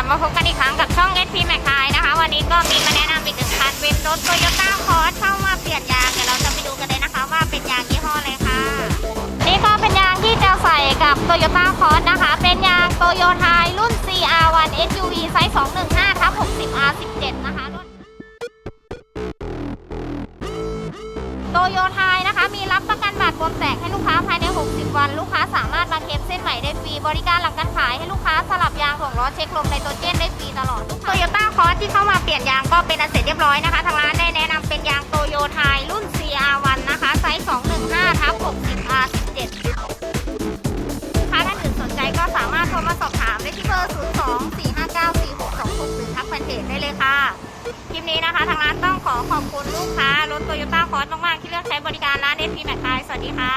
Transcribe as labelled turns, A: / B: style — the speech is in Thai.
A: ลับมาพบกันอีกครั้งกับช่อง SP m a c คายนะคะ วันนี้ก็มีมาแนะนำอีกหนึ่งคันเป็นรถ Toyota Cross เข้ามาเปลี่ยนยางเดี๋ยวเราจะไปดูกันเลยนะคะว่าเป็นยางยี่ห้ออะไรค่ะ นี่ก็เป็นยางที่จะใส่กับ Toyota Cross นะคะ เป็นยาง Toyota รุ่น CR1 SUV ไซส์ 215ทับ60 R17 นะคะรุ่นโตโยไทยนะคะ มีรับประกันบาดบวมแตก บริการหลังการขายให้ลูกค้าสลับยางถ่วงล้อเช็คลมไนโตรเจนได้ฟรีตลอดโตโยต้าคอสที่เข้ามาเปลี่ยนยางก็เป็นอันเสร็จเรียบร้อยนะคะทางร้านได้แนะนำเป็นยางโตโยไทยรุ่น CR1 นะคะไซส์215ทับ60 R17 ถ้าท่านอื่นสนใจก็สามารถโทรมาสอบถามได้ที่เบอร์ 02 459 4626หรือทักแฟนเพจได้เลยค่ะคลิปนี้นะคะทางร้านต้องขอขอบคุณลูกค้ารถโตโยต้าคอสมากๆที่เลือกใช้บริการร้านเอพีแมคคายสวัสดีค่ะ